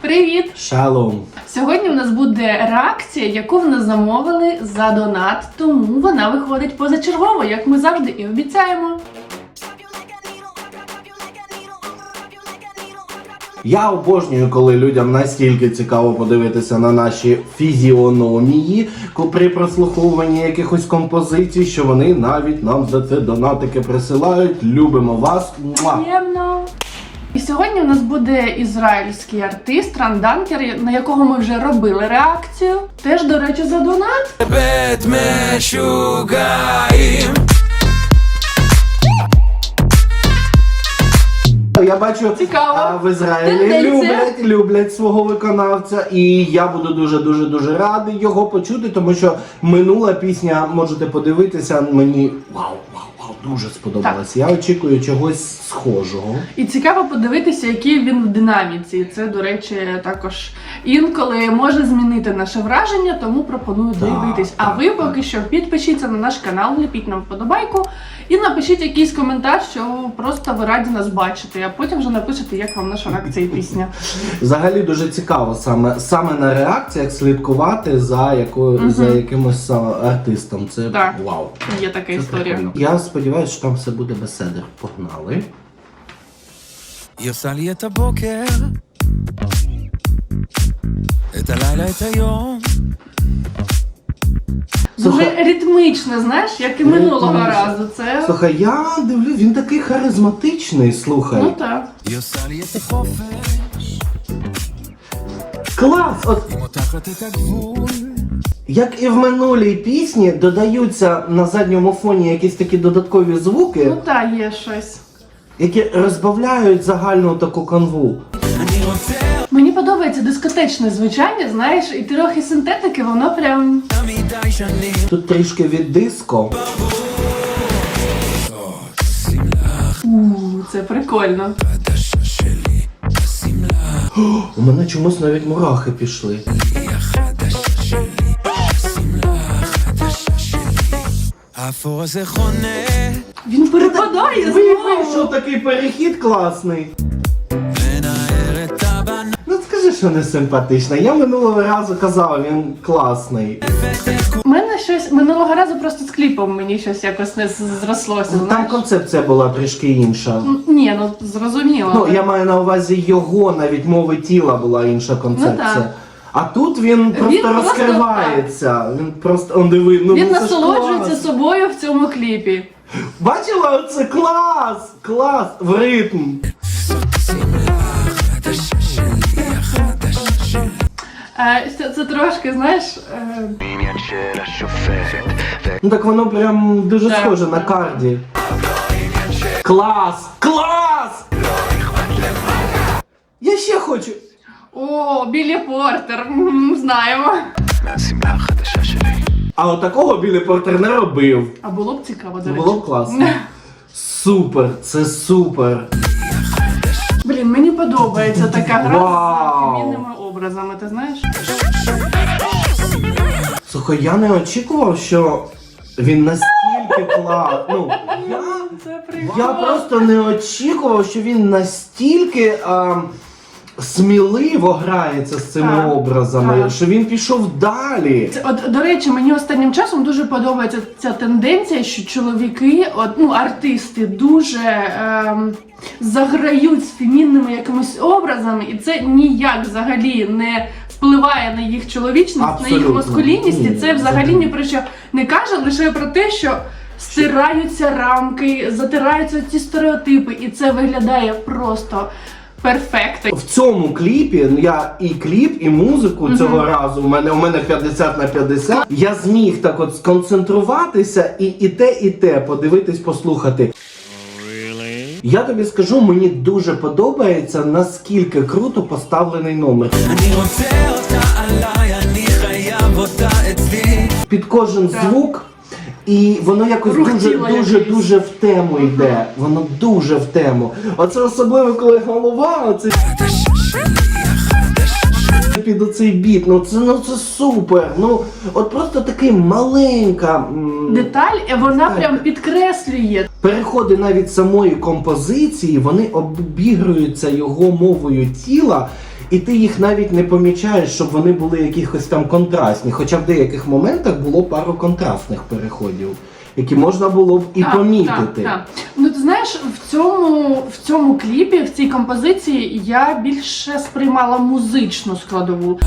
Привіт! Шалом. Сьогодні у нас буде реакція, яку в нас замовили за донат, тому вона виходить позачергово, як ми завжди і обіцяємо. Я обожнюю, коли людям настільки цікаво подивитися на наші фізіономії при прослуховуванні якихось композицій, що вони навіть нам за це донатики присилають. Любимо вас. Муа! Приємно! І сьогодні у нас буде ізраїльський артист Ранданкер, на якого ми вже робили реакцію. Теж, до речі, за донат. Я бачу, Цікаво. в Ізраїлі люблять, люблять свого виконавця, і я буду дуже дуже дуже радий його почути, тому що минула пісня можете подивитися мені вау дуже сподобалась. Я очікую чогось схожого. І цікаво подивитися, який він в динаміці. Це, до речі, також інколи може змінити наше враження, тому пропоную Так, дивитись. А так, ви так. поки що підпишіться на наш канал, ліпіть нам вподобайку і напишіть якийсь коментар, що просто ви раді нас бачити, а потім вже напишете, як вам наша реакція і пісня. Взагалі дуже цікаво саме саме на реакціях слідкувати за якою за якимось артистом. Це Так. вау. Є така Це історія. прикольно. Я сподіваюся, що там все буде беседер. Погнали. היא עושה לי את הבוקר את הלילה, את היום Дуже Слухай- ритмично, знаєш, як і минулого Ритмично. разу. Це Слухай, я дивлюсь, він такий харизматичний. Слухай. ну так. היא עושה לי את החופש Клас! От היא מותחת את הגבול Як і в минулій пісні додаються на задньому фоні якісь такі додаткові звуки, Ну та є щось. які розбавляють загальну таку канву. Мені подобається дискотечне звучання, знаєш, і трохи синтетики, воно прям Тут трішки від диско. у це прикольно. У мене чомусь навіть мурахи пішли. Він перепадає знову. Вийшов такий перехід класний. Ну, скажи, що не симпатична. Я минулого разу казав, він класний. У мене щось минулого разу просто з кліпом мені щось якось не з- зрослося. Ну, там концепція була трішки інша. М, Ні, ну зрозуміло. Ну я маю на увазі його навіть мови тіла була інша ну, концепція. так. А тут він просто Він просто розкривається. Він просто он диви, ну Він ну, насолоджується клас. собою в цьому кліпі. Бачила, це клас! Клас! В ритм. Е, це, це трошки, знаєш, е, Ну так воно прям дуже Так. схоже на карді. Клас! Клас! Я ще хочу! О, Біллі Портер. М, Знаємо. А от такого білий портер не робив. А було б цікаво, до речі. Було б класно. Супер, це супер. Блін, мені подобається така гра Вау. з відмінними образами, ти знаєш? Сухо, я не очікував, що він настільки клас. Ну, я, Це прикольно. я просто не очікував, що він настільки. ем, сміливо грається з цими Так, образами, так. що він пішов далі. Це, от, до речі, мені останнім часом дуже подобається ця тенденція, що чоловіки, от, ну, артисти, дуже ем, заграють з фемінними якимись образами, і це ніяк взагалі не впливає на їх чоловічність, на їх маскулінність. І Ні, це взагалі. ні про що не каже, лише про те, що стираються рамки, затираються ці стереотипи, і це виглядає просто перфекто. В цьому кліпі ну я і кліп, і музику цього разу. У мене у мене 50 на 50. Я зміг так от сконцентруватися і, і те, і те подивитись, послухати. Я тобі скажу, мені дуже подобається наскільки круто поставлений номер. Під кожен звук і воно якось дуже дуже дуже в тему йде. Воно дуже в тему. Оце особливо, коли голова оце під оцей біт. Ну це ну це супер. Ну от просто такий маленька. Деталь, е, вона прям підкреслює. Переходи навіть самої композиції, вони обігруються його мовою тіла, і ти їх навіть не помічаєш, щоб вони були якихось там контрастні. Хоча в деяких моментах було пару контрастних переходів, які можна було б і так, помітити. Так, так. Ну ти знаєш, в цьому в цьому кліпі, в цій композиції, я більше сприймала музичну складову.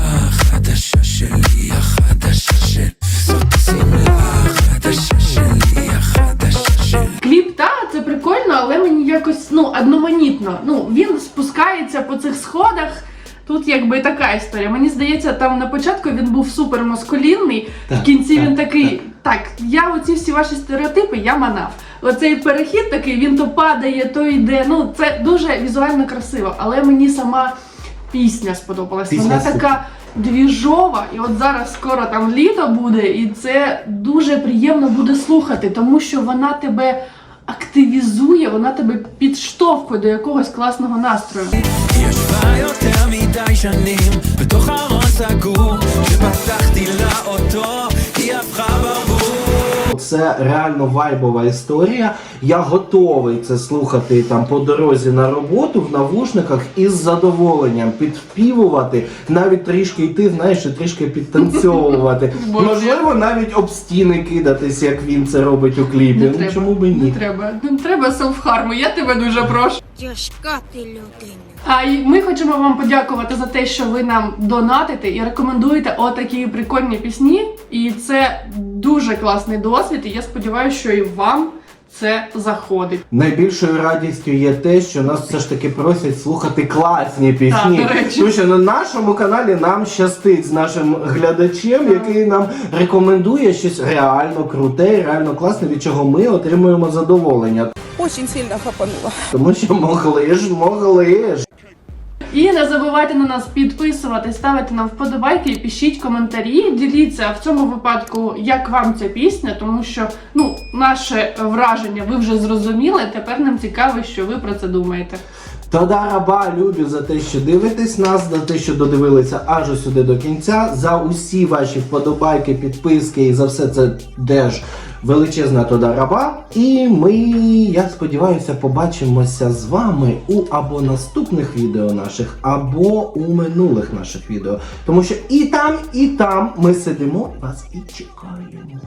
Кліп, та це прикольно, але мені якось ну одноманітно. Ну він спускається по цих сходах. Тут якби така історія. Мені здається, там на початку він був супер маскулінний, Так, в кінці так, він такий, так. я оці всі ваші стереотипи я манав. Оцей перехід такий, він то падає, то йде. Ну, це дуже візуально красиво, але мені сама пісня сподобалась. Пісня Вона супер. така двіжова, і от зараз скоро там літо буде, і це дуже приємно буде слухати, тому що вона тебе активізує, вона тебе підштовхує до якогось класного настрою. היא ישבה יותר מדי שנים בתוך ארון סגור כשפתחתי לה אותו היא הפכה ברבור Це реально вайбова історія. Я готовий це слухати там по дорозі на роботу в навушниках із задоволенням підспівувати, навіть трішки йти, знаєш, і трішки підтанцьовувати. Боже. Можливо, навіть об стіни кидатись, як він це робить у кліпі. ну чому би Не ні? треба, не треба селфхарму, я тебе дуже прошу. Тяжка ти людина. А ми хочемо вам подякувати за те, що ви нам донатите і рекомендуєте отакі прикольні пісні. І це дуже класний досвід. І я сподіваюся, що і вам це заходить. Найбільшою радістю є те, що нас все ж таки просять слухати класні пісні. Так, до речі. Тому що на нашому каналі нам щастить з нашим глядачем, який нам рекомендує щось реально круте, реально класне, від чого ми отримуємо задоволення. Очень сильно хапанула. Тому що могли ж, могли ж. І не забувайте на нас підписувати, ставити нам вподобайки, пишіть коментарі. Діліться в цьому випадку, як вам ця пісня, тому що ну наше враження ви вже зрозуміли. Тепер нам цікаво, що ви про це думаєте. Тода раба любі за те, що дивитесь нас, за те, що додивилися аж сюди до кінця, за усі ваші вподобайки, підписки і за все це теж величезна тода раба. І ми, я сподіваюся, побачимося з вами у або наступних відео наших, або у минулих наших відео. Тому що і там, і там ми сидимо вас і чекаємо.